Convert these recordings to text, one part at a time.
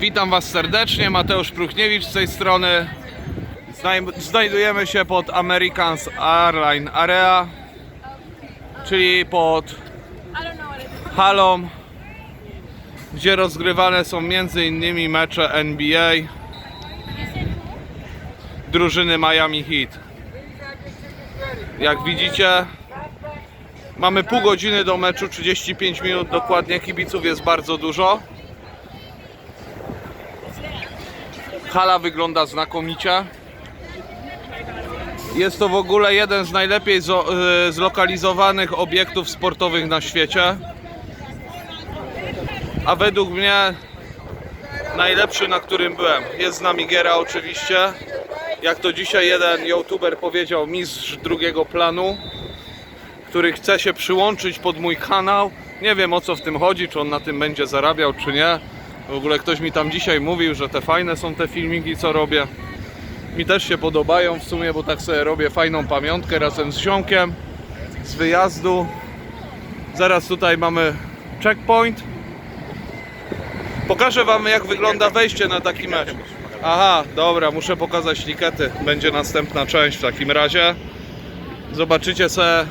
Witam Was serdecznie, Mateusz Pruchniewicz z tej strony. Znaj- Znajdujemy się pod Americans Airline Area, czyli pod halą, gdzie rozgrywane są m.in. mecze NBA drużyny Miami Heat. Jak widzicie, mamy pół godziny do meczu, 35 minut dokładnie, kibiców jest bardzo dużo. Hala wygląda znakomicie. Jest to w ogóle jeden z najlepiej y, zlokalizowanych obiektów sportowych na świecie. A według mnie najlepszy, na którym byłem. Jest z nami oczywiście. Jak to dzisiaj jeden youtuber powiedział, mistrz drugiego planu, który chce się przyłączyć pod mój kanał. Nie wiem o co w tym chodzi, czy on na tym będzie zarabiał, czy nie. W ogóle ktoś mi tam dzisiaj mówił, że te fajne są te filmiki, co robię. Mi też się podobają w sumie, bo tak sobie robię fajną pamiątkę razem z ziomkiem z wyjazdu. Zaraz tutaj mamy checkpoint. Pokażę Wam jak wygląda wejście na taki mecz. Aha, dobra, muszę pokazać likety. Będzie następna część w takim razie. Zobaczycie sobie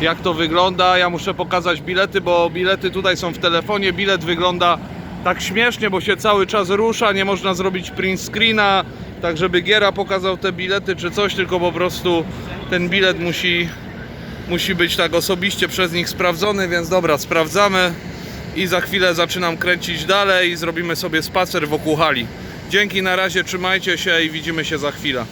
jak to wygląda. Ja muszę pokazać bilety, bo bilety tutaj są w telefonie. Bilet wygląda tak śmiesznie, bo się cały czas rusza, nie można zrobić print screena, tak żeby Giera pokazał te bilety czy coś, tylko po prostu ten bilet musi, musi być tak osobiście przez nich sprawdzony, więc dobra, sprawdzamy i za chwilę zaczynam kręcić dalej i zrobimy sobie spacer wokół hali. Dzięki, na razie, trzymajcie się i widzimy się za chwilę.